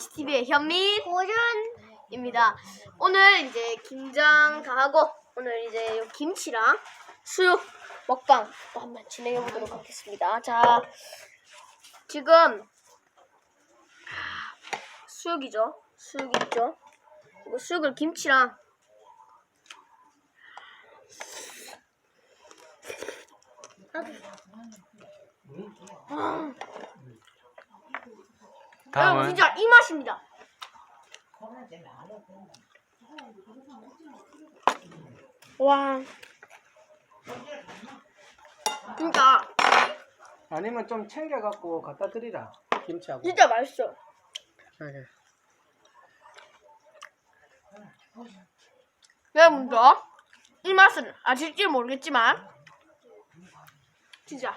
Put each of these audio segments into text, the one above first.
트위치 TV의 현민 고준 입니다. 오늘 이제 김장 다 하고 오늘 이제 요 김치랑 수육 먹방 또 한번 진행해 보도록 하겠습니다. 자, 지금 수육이죠. 수육 있죠. 이거 수육을 김치랑 아, 다음은 진짜 이 맛입니다. 와. 진짜 아니면 좀 챙겨갖고 갖다 드리라 김치하고 진짜 맛있어. 네. 여러분도 이 맛은 아실지 모르겠지만 진짜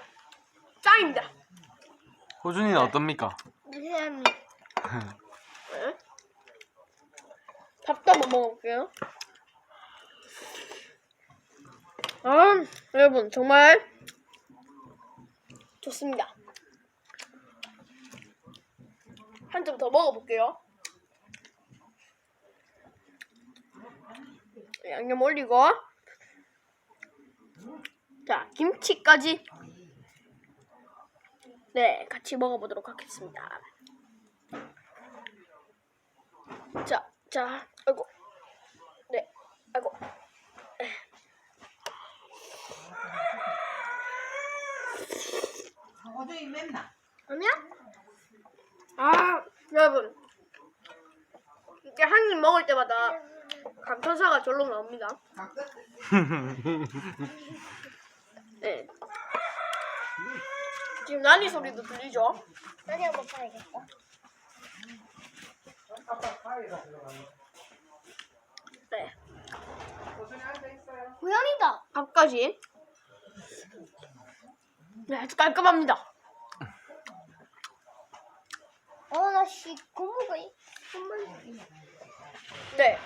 짱입니다. 호준이는 어떻습니까? 음. 네. 밥도 한번 먹어볼게요. 아, 여러분 정말 좋습니다. 한 점 더 먹어볼게요. 양념 올리고 자 김치까지 네 같이 먹어보도록 하겠습니다. 자, 자, 아이고, 네, 아이고. 맵나? 아니야? 아, 여러분. 이렇게 한 입 먹을 때마다 감탄사가 절로 나옵니다. 네. 지금 난이 소리도 들리죠? 나도 한번 봐야겠다. 네. 고양이다. 밥까지. 네, 아주 깔끔합니다. 어, 나씨 정말 네.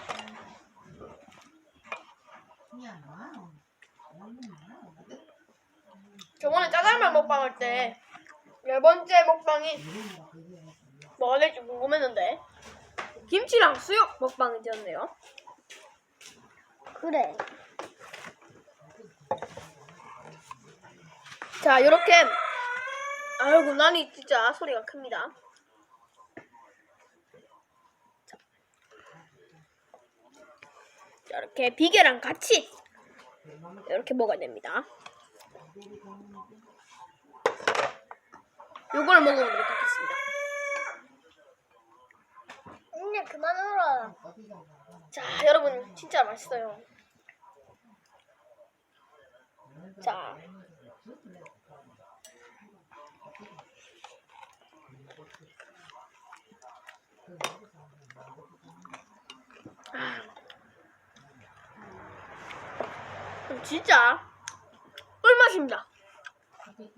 저번에 짜장면 먹방 할 때 네 번째 먹방이 뭐가 될지 궁금했는데 김치랑 수육 먹방이 되었네요. 그래. 자, 이렇게 아이고 난이 진짜 소리가 큽니다. 자, 자, 이렇게 비계랑 같이 이렇게 먹어야 됩니다. 요걸 먹어보도록 하겠습니다. 언니 그만 울어. 자, 여러분 진짜 맛있어요. 자. 아. 진짜 꿀맛입니다.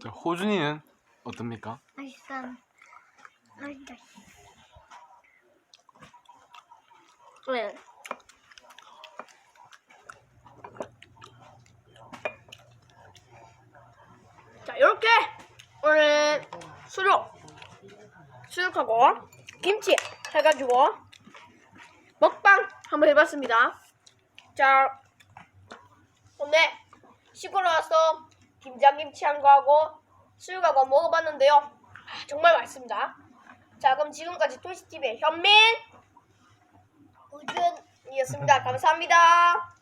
자, 호준이는 어떻습니까? 맛있어. 맛있다. 네. 자, 이렇게 오늘 수육, 수육하고 김치 해가지고 먹방 한번 해봤습니다. 자, 오늘 시골에 와서 김장김치 한 거하고 수육하고 먹어봤는데요. 아, 정말 맛있습니다. 자, 그럼 지금까지 토시TV의 현민 고준. 이었습니다. 감사합니다.